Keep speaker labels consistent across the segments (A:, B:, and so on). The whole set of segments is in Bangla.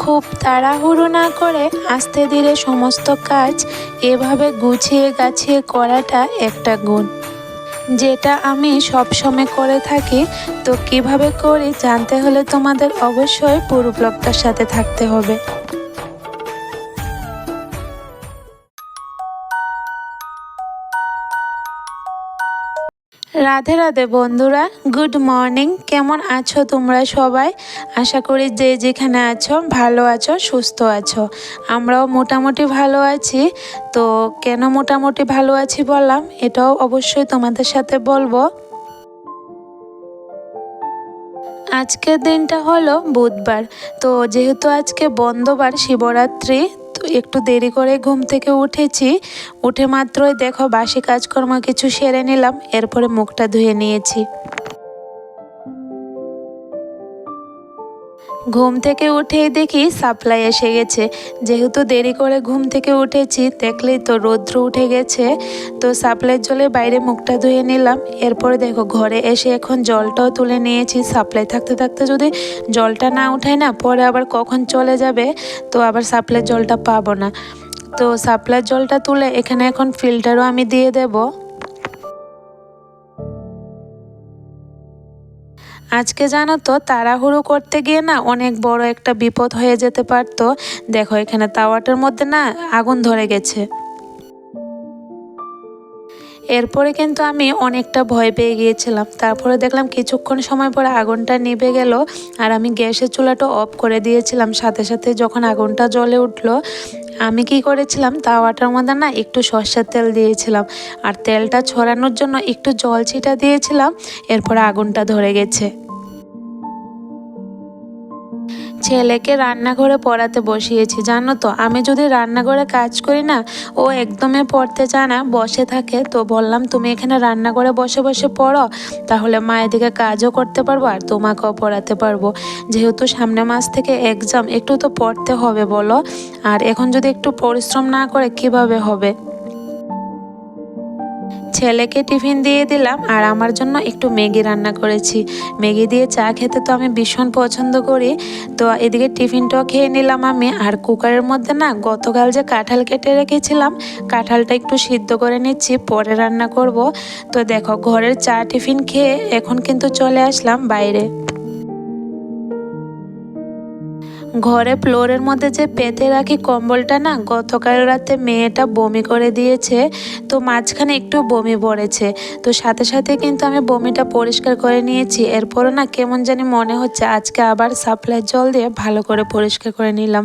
A: খুব তাড়াহুড়ো না করে আস্তে ধীরে সমস্ত কাজ এভাবে গুছিয়ে গাছিয়ে করাটা একটা গুণ। যেটা আমি সবসময় করে থাকি, তো কীভাবে করি জানতে হলে তোমাদের অবশ্যই পুরো ব্লগটার সাথে থাকতে হবে। রাধে রাধে বন্ধুরা, গুড মর্নিং। কেমন আছো তোমরা সবাই? আশা করি যে যেখানে আছো, ভালো আছো, সুস্থ আছো। আমরাও মোটামুটি ভালো আছি। তো কেন মোটামুটি ভালো আছি বললাম, এটাও অবশ্যই তোমাদের সাথে বলব। আজকের দিনটা হলো বুধবার। তো যেহেতু আজকে বন্ধবার শিবরাত্রি একটু দেরি করে ঘুম থেকে উঠেছি। উঠে মাত্রই দেখো বাসি কাজকর্ম কিছু সেরে নিলাম, এরপরে মুখটা ধুয়ে নিয়েছি। ঘুম থেকে উঠেই দেখি সাপ্লাই এসে গেছে। যেহেতু দেরি করে ঘুম থেকে উঠেছি, দেখলেই তো রৌদ্র উঠে গেছে। তো সাপ্লাইয়ের জলে বাইরে মুখটা ধুয়ে নিলাম। এরপরে দেখো ঘরে এসে এখন জলটাও তুলে নিয়েছি। সাপ্লাই থাকতে থাকতে যদি জলটা না উঠায় না, পরে আবার কখন চলে যাবে? তো আবার সাপ্লাইয়ের জলটা পাবো না। তো সাপ্লাইয়ের জলটা তুলে এখানে এখন ফিল্টারও আমি দিয়ে দেবো। আজকে জানো তো, তাড়াহুড়ো করতে গিয়ে না অনেক বড় একটা বিপদ হয়ে যেতে পারতো। দেখো এখানে তাওয়াটার মধ্যে না আগুন ধরে গেছে। এরপরে কিন্তু আমি অনেকটা ভয় পেয়ে গিয়েছিলাম। তারপরে দেখলাম কিছুক্ষণ সময় পরে আগুনটা নিভে গেল আর আমি গ্যাসের চুলাটা অফ করে দিয়েছিলাম। সাথে সাথে যখন আগুনটা জ্বলে উঠল, আমি কি করেছিলাম তাওয়াটার মধ্যে না একটু সর্ষের তেল দিয়েছিলাম আর তেলটা ছড়ানোর জন্য একটু জল ছিটা দিয়েছিলাম, এরপরে আগুনটা ধরে গেছে। ছেলেকে রান্নাঘরে পড়াতে বসিয়েছি, জানো তো? আমি যদি রান্নাঘরে কাজ করি না, ও একদমই পড়তে চায় না, বসে থাকে। তো বললাম, তুমি এখানে রান্নাঘরে বসে বসে পড়ো, তাহলে মা এদিকে কাজও করতে পারব আর তোমাকেও পড়াতে পারব। যেহেতু সামনে মাস থেকে এক্সাম একটু তো পড়তে হবে বলো। আর এখন যদি একটু পরিশ্রম না করে, কীভাবে হবে? ছেলেকে টিফিন দিয়ে দিলাম আর আমার জন্য একটু ম্যাগি রান্না করেছি। ম্যাগি দিয়ে চা খেতে তো আমি ভীষণ পছন্দ করি। তো এদিকে টিফিনটাও খেয়ে নিলাম আমি। আর কুকারের মধ্যে না গতকাল যে কাঁঠাল কেটে রেখেছিলাম, কাঁঠালটা একটু সিদ্ধ করে নিচ্ছি, পরে রান্না করব। তো দেখো, ঘরের চা টিফিন খেয়ে এখন কিন্তু চলে আসলাম বাইরে। ঘরে ফ্লোরের মধ্যে যে পেতে রাখি কম্বলটা না, গতকাল রাতে মেয়েটা বমি করে দিয়েছে, তো মাঝখানে একটু বমি পড়েছে। তো সাথে সাথে কিন্তু আমি বমিটা পরিষ্কার করে নিয়েছি। এরপরও না কেমন জানি মনে হচ্ছে, আজকে আবার সাপ্লাই জল দিয়ে ভালো করে পরিষ্কার করে নিলাম।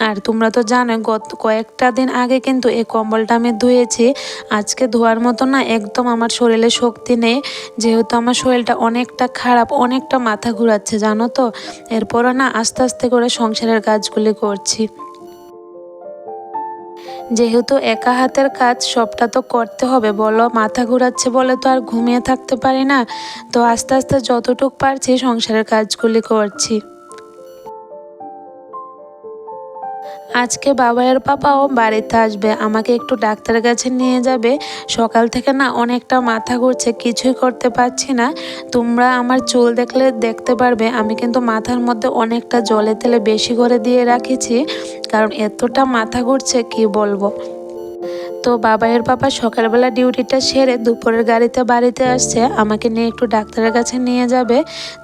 A: আর তোমরা তো জানো, গত কয়েকটা দিন আগে কিন্তু এই কম্বলটা আমি ধুয়েছি। আজকে ধোয়ার মতো না, একদম আমার শরীরে শক্তি নেই। যেহেতু আমার শরীরটা অনেকটা খারাপ, অনেকটা মাথা ঘুরাচ্ছে, জানো তো? এরপরও না আস্তে আস্তে করে সংসারের কাজগুলি করছি। যেহেতু একা হাতের কাজ, সবটা তো করতে হবে, বলো? মাথা ঘুরাচ্ছে বলে তো আর ঘুমিয়ে থাকতে পারি না। তো আস্তে আস্তে যতটুক পারছি সংসারের কাজগুলি করছি। আজকে বাবাইয়ের পাপাও বাড়িতে আসবে। আমাকে একটু ডাক্তারের কাছে নিয়ে যাবে। সকাল থেকে না অনেকটা মাথা ঘুরছে, কিছুই করতে পারছি না। তোমরা আমার চুল দেখলে দেখতে পারবে, আমি কিন্তু মাথার মধ্যে অনেকটা জলে তেলে বেশি করে দিয়ে রাখেছি। কারণ এতটা মাথা ঘুরছে, কি বলব? তো বাবাইয়ের বাবা সকালবেলা ডিউটিটা সেরে দুপুরের গাড়িতে বাড়িতে আসছে, আমাকে নিয়ে একটু ডাক্তারের কাছে নিয়ে যাবে।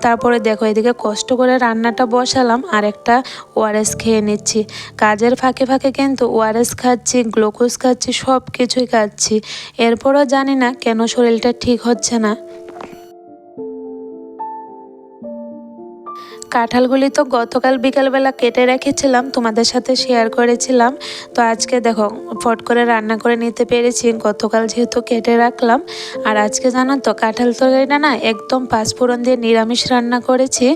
A: তারপরে দেখো এদিকে কষ্ট করে রান্নাটা বসালাম, আর একটা ওআরএস খেয়ে নিচ্ছি। কাজের ফাঁকে ফাঁকে কিন্তু ওআরএস খাচ্ছি, গ্লুকোজ খাচ্ছি সব কিছুই খাচ্ছি। এরপরও জানি না কেন শরীরটা ঠিক হচ্ছে না। কাঁঠালগুলি তো গতকাল বিকালবেলা কেটে রেখেছিলাম, তোমাদের সাথে শেয়ার করেছিলাম। তো আজকে দেখো, ফট করে রান্না করে নিতে পেরেছি। গতকাল যেহেতু কেটে রাখলাম, আর আজকে জানো তো কাঁঠাল তরকারিটা না একদম পাঁচফোড়ন দিয়ে নিরামিষ রান্না করেছি,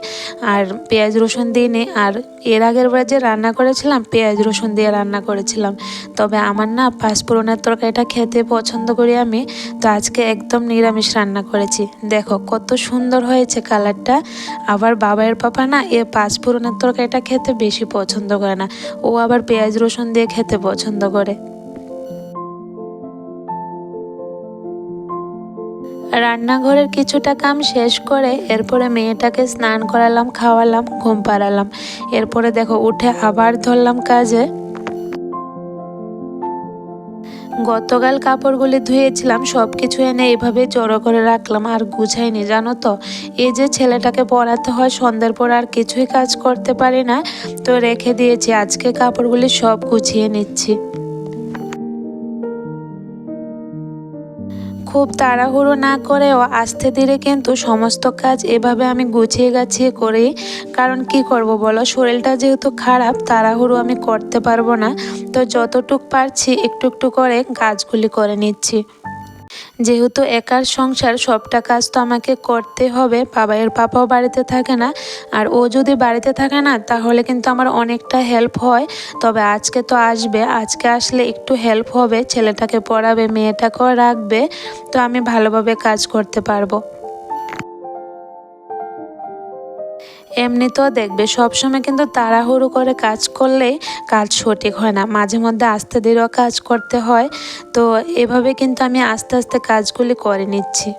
A: আর পেঁয়াজ রসুন দিয়ে আর এর আগের বার যে রান্না করেছিলাম, পেঁয়াজ রসুন দিয়ে রান্না করেছিলাম। তবে আমার না পাঁচফোড়নের তরকারিটা খেতে পছন্দ করি আমি, তো আজকে একদম নিরামিষ রান্না করেছি। দেখো, কত সুন্দর হয়েছে কালারটা। আবার বাবার পাপা না এ পাঁচফোড়নের তরকারিটা খেতে বেশি পছন্দ করে না। ও আবার পেঁয়াজ রসুন দিয়ে খেতে পছন্দ করে। রান্নাঘরের কিছুটা কাম শেষ করে এরপরে মেয়েটাকে স্নান করালাম, খাওয়ালাম, ঘুম পাড়ালাম। এরপরে দেখো, উঠে আবার ধরলাম কাজে। গতকাল কাপড়গুলি ধুয়েছিলাম সব কিছু এনে এইভাবে জড়ো করে রাখলাম, আর গুছাইনি, জানো তো? এই যে ছেলেটাকে পড়াতে হয়, সন্ধ্যার পর আর কিছুই কাজ করতে পারি না, তো রেখে দিয়েছি, আজকে কাপড়গুলি সব গুছিয়ে নিচ্ছি। খুব তাড়াহুড়ো না করেও আস্তে ধীরে কিন্তু সমস্ত কাজ এভাবে আমি গুছিয়ে গাছিয়ে করি। কারণ কি করব বলো? শরীরটা যেহেতু খারাপ, তাড়াহুড়ো আমি করতে পারব না। তো যতটুক পারছি একটু একটু করে কাজগুলি করে নিচ্ছি। যেহেতু একার সংসার সবটা কাজ তো আমাকে করতে হবে। বাবাইয়ের পাপাও বাড়িতে থাকে না। আর ও যদি বাড়িতে থাকে না, তাহলে কিন্তু আমার অনেকটা হেল্প হয়। তবে আজকে তো আসবে। আজকে আসলে একটু হেল্প হবে। ছেলেটাকে পড়াবে, মেয়েটাকেও রাখবে। তো আমি ভালোভাবে কাজ করতে পারব। এমনিতেও দেখবে, সবসময় কিন্তু তাড়াহুড়ো করে কাজ করলে কাজ সঠিক হয় না। মাঝে মধ্যে আস্তে ধীরেও কাজ করতে হয়। তো এভাবে কিন্তু আমি আস্তে আস্তে কাজগুলি করে নিচ্ছি।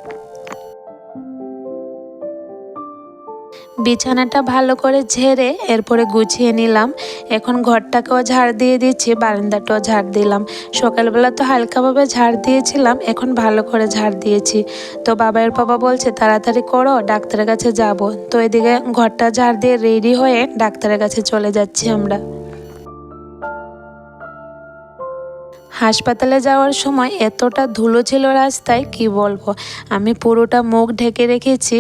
A: বিছানাটা ভালো করে ঝেড়ে এরপরে গুছিয়ে নিলাম। এখন ঘরটাকেও ঝাড় দিয়ে দিচ্ছি, বারান্দাটাও ঝাড় দিলাম। সকালবেলা তো হালকাভাবে ঝাড় দিয়েছিলাম, এখন ভালো করে ঝাড় দিয়েছি। তো বাবার বাবা বলছে, তাড়াতাড়ি করো, ডাক্তারের কাছে যাব। তো এদিকে ঘরটা ঝাড় দিয়ে রেডি হয়ে ডাক্তারের কাছে চলে যাচ্ছি আমরা। হাসপাতালে যাওয়ার সময় এতটা ধুলো ছিল রাস্তায়, কি বলব? আমি পুরোটা মুখ ঢেকে রেখেছি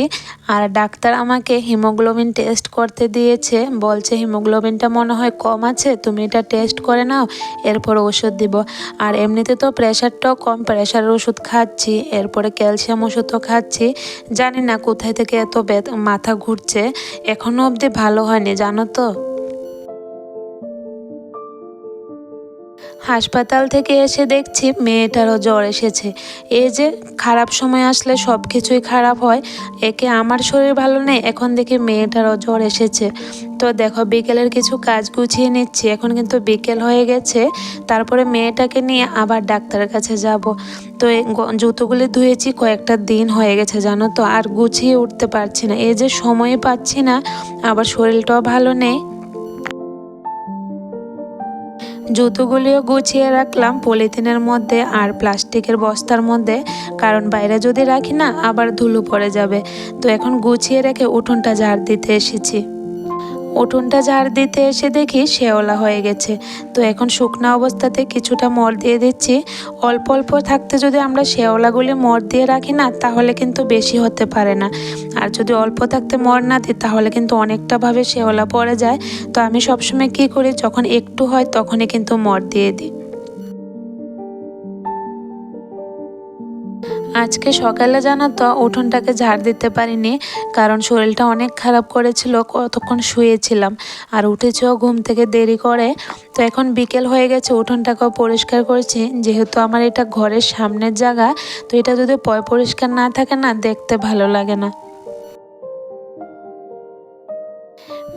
A: আর ডাক্তার আমাকে হিমোগ্লোবিন টেস্ট করতে দিয়েছে। বলছে, হিমোগ্লোবিনটা মনে হয় কম আছে, তুমি এটা টেস্ট করে নাও, এরপর ওষুধ দিব। আর এমনিতে তো প্রেশারটাও কম, প্রেশারের ওষুধ খাচ্ছি, এরপরে ক্যালসিয়াম ওষুধও খাচ্ছি। জানি না কোথায় থেকে এত মাথা ঘুরছে এখনও অবধি ভালো হয়নি, জানো তো? হাসপাতাল থেকে এসে দেখছি মেয়েটারও জ্বর এসেছে। এই যে খারাপ সময় আসলে সব কিছুই খারাপ হয়। একে আমার শরীর ভালো নেই, এখন দেখি মেয়েটারও জ্বর এসেছে। তো দেখো, বিকেলের কিছু কাজ গুছিয়ে নিচ্ছি। এখন কিন্তু বিকেল হয়ে গেছে। তারপরে মেয়েটাকে নিয়ে আবার ডাক্তারের কাছে যাব। তো জুতোগুলি ধুয়েছি, কয়েকটা দিন হয়ে গেছে, জানো তো? আর গুছিয়ে উঠতে পারছি না। এই যে সময় পাচ্ছি না, আবার শরীরটাও ভালো নেই। জুতোগুলিও গুছিয়ে রাখলাম। পলিথিনের মধ্যে আর প্লাস্টিকের বস্তার মধ্যে। কারণ বাইরে যদি রাখি না, আবার ধুলো পড়ে যাবে। তো এখন গুছিয়ে রেখে উঠোনটা ঝাড় দিতে এসেছি। উঠোনটা ঝাড় দিতে এসে দেখি শেওলা হয়ে গেছে। তো এখন শুকনা অবস্থাতে কিছুটা মর দিয়ে দিচ্ছি। অল্প অল্প থাকতে যদি আমরা শেওলাগুলি মর দিয়ে রাখি না, তাহলে কিন্তু বেশি হতে পারে না। আর যদি অল্প থাকতে মর না দিই, তাহলে কিন্তু অনেকটাভাবে শেওলা পড়ে যায়। তো আমি সবসময় কি করি, যখন একটু হয়, তখনই কিন্তু মর দিয়ে দিই। আজকে সকালে জানা তো উঠোনটাকে ঝাড় দিতে পারিনি, কারণ শরীরটা অনেক খারাপ করেছিল, কতক্ষণ শুয়েছিলাম। আর উঠেছেও ঘুম থেকে দেরি করে। তো এখন বিকেল হয়ে গেছে, উঠোনটাকেও পরিষ্কার করেছি। যেহেতু আমার এটা ঘরের সামনের জায়গা, তো এটা যদি পয় পরিষ্কার না থাকে না, দেখতে ভালো লাগে না।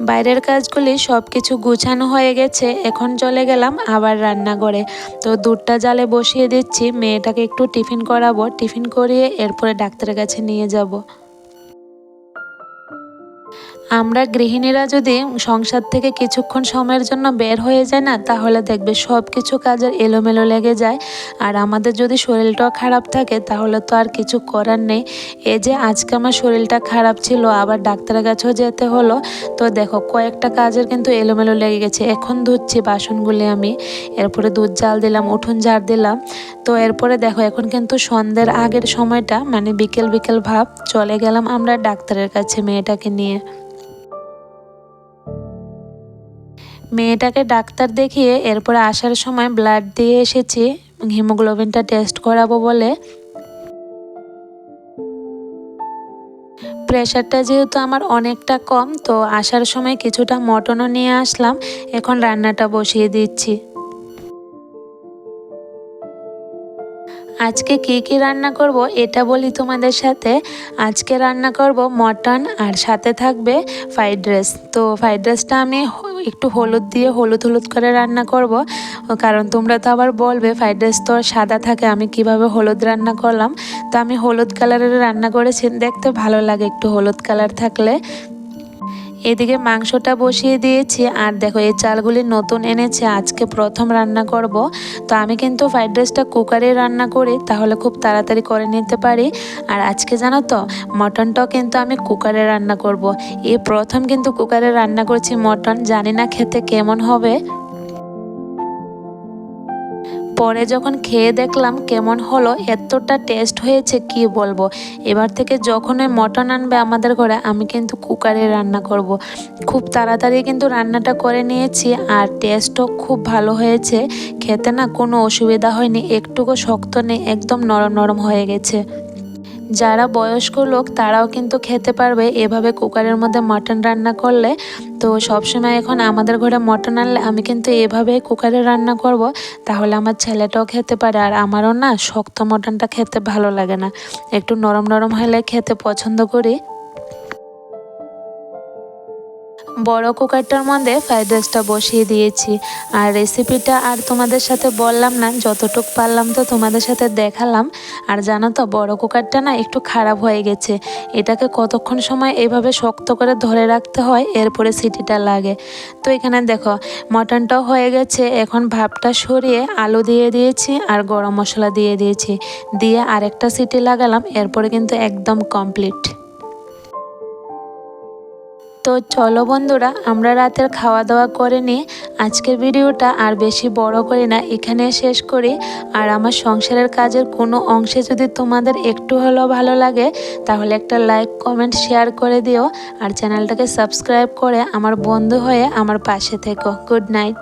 A: বাইরের কাজগুলি সব কিছু গুছানো হয়ে গেছে, এখন চলে গেলাম আবার রান্নাঘরে। তো দুধটা জালে বসিয়ে দিচ্ছি, মেয়েটাকে একটু টিফিন করাবো, টিফিন করিয়ে এরপরে ডাক্তারের কাছে নিয়ে যাব। আমরা গৃহিণীরা যদি সংসার থেকে কিছুক্ষণ সময়ের জন্য বের হয়ে যায় না, তাহলে দেখবে সব কিছু কাজের এলোমেলো লেগে যায়। আর আমাদের যদি শরীরটাও খারাপ থাকে, তাহলে তো আর কিছু করার নেই। এই যে আজকে আমার শরীরটা খারাপ ছিল, আবার ডাক্তারের কাছেও যেতে হলো। তো দেখো, কয়েকটা কাজের কিন্তু এলোমেলো লেগে গেছে। এখন ধুচ্ছি বাসনগুলি আমি। এরপরে দুধ জাল দিলাম, উঠোন ঝাড় দিলাম। তো এরপরে দেখো, এখন কিন্তু সন্ধ্যের আগের সময়টা মানে বিকেল বিকেল ভাব, চলে গেলাম আমরা ডাক্তারের কাছে, মেয়েটাকে নিয়ে। মেয়েটাকে ডাক্তার দেখিয়ে এরপরে আসার সময় ব্লাড দিয়ে এসেছি, হিমোগ্লোবিনটা টেস্ট করাবো বলে। প্রেশারটা যেহেতু আমার অনেকটা কম, তো আসার সময় কিছুটা মটনও নিয়ে আসলাম, এখন রান্নাটা বসিয়ে দিচ্ছি। আজকে কি কি রান্না করব এটা বলি তোমাদের সাথে। আজকে রান্না করব মটন আর সাথে থাকবে ফ্রাইড রাইস তো ফ্রাইড রাইসটা আমি একটু হলুদ দিয়ে হলুদ হলুদ করে রান্না করব। কারণ তোমরা তো আবার বলবে ফ্রাইড রাইস তো সাদা থাকে, আমি কীভাবে হলুদ রান্না করলাম? তো আমি হলুদ কালারের রান্না করেছি, দেখতে ভালো লাগে একটু হলুদ কালার থাকলে। এদিকে মাংসটা বসিয়ে দিয়েছি আর দেখো, এই চালগুলি নতুন এনেছে, আজকে প্রথম রান্না করব। তো আমি কিন্তু ফ্রাইড রাইসটা কুকারে রান্না করি, তাহলে খুব তাড়াতাড়ি করে নিতে পারি। আর আজকে জানো তো, মটনটাও কিন্তু আমি কুকারে রান্না করব। এই প্রথম কিন্তু কুকারে রান্না করছি মটন, জানি না খেতে কেমন হবে। পরে যখন খেয়ে দেখলাম কেমন হলো, এতটা টেস্ট হয়েছে কি বলব? এবার থেকে যখনই মটন আনবে আমাদের ঘরে, আমি কিন্তু কুকারে রান্না করব। খুব তাড়াতাড়ি কিন্তু রান্নাটা করে নিয়েছি আর টেস্টও খুব ভালো হয়েছে। খেতে না কোনো অসুবিধা হয়নি, একটুকু শক্ত নেই, একদম নরম নরম হয়ে গেছে। যারা বয়স্ক লোক, তারাও কিন্তু খেতে পারবে। এভাবে কুকারের মধ্যে মটন রান্না করলে, তো সবসময় এখন আমাদের ঘরে মটন আনলে আমি কিন্তু এভাবে কুকারে রান্না করব। তাহলে আমার ছেলেটাও খেতে পারে, আর আমারও না শক্ত মটনটা খেতে ভালো লাগে না। একটু নরম নরম হলে খেতে পছন্দ করি। বড় কুকারটার মধ্যে ফ্রাইড রাইসটা বসিয়ে দিয়েছি। আর রেসিপিটা আর তোমাদের সাথে বললাম না, যতটুক পারলাম তো তোমাদের সাথে দেখালাম। আর জানো তো, বড় কুকারটা না একটু খারাপ হয়ে গেছে। এটাকে কতক্ষণ সময় এভাবে শক্ত করে ধরে রাখতে হয়, এরপরে সিটিটা লাগে। তো এখানে দেখো, মটনটাও হয়ে গেছে। এখন ভাপটা সরিয়ে আলু দিয়ে দিয়েছি আর গরম মশলা দিয়ে দিয়েছি। দিয়ে আরেকটা সিটি লাগালাম, এরপরে কিন্তু একদম কমপ্লিট তো চলো বন্ধুরা, আমরা রাতের খাওয়া দাওয়া করে নিই আজকের ভিডিওটা আর বেশি বড় করি না, এখানে শেষ করি। আর আমার সংসারের কাজের কোনো অংশে যদি তোমাদের একটু হলেও ভালো লাগে, তাহলে একটা লাইক, কমেন্ট, শেয়ার করে দিও। আর চ্যানেলটাকে সাবস্ক্রাইব করে আমার বন্ধু হয়ে আমার পাশে থেকো। Good night.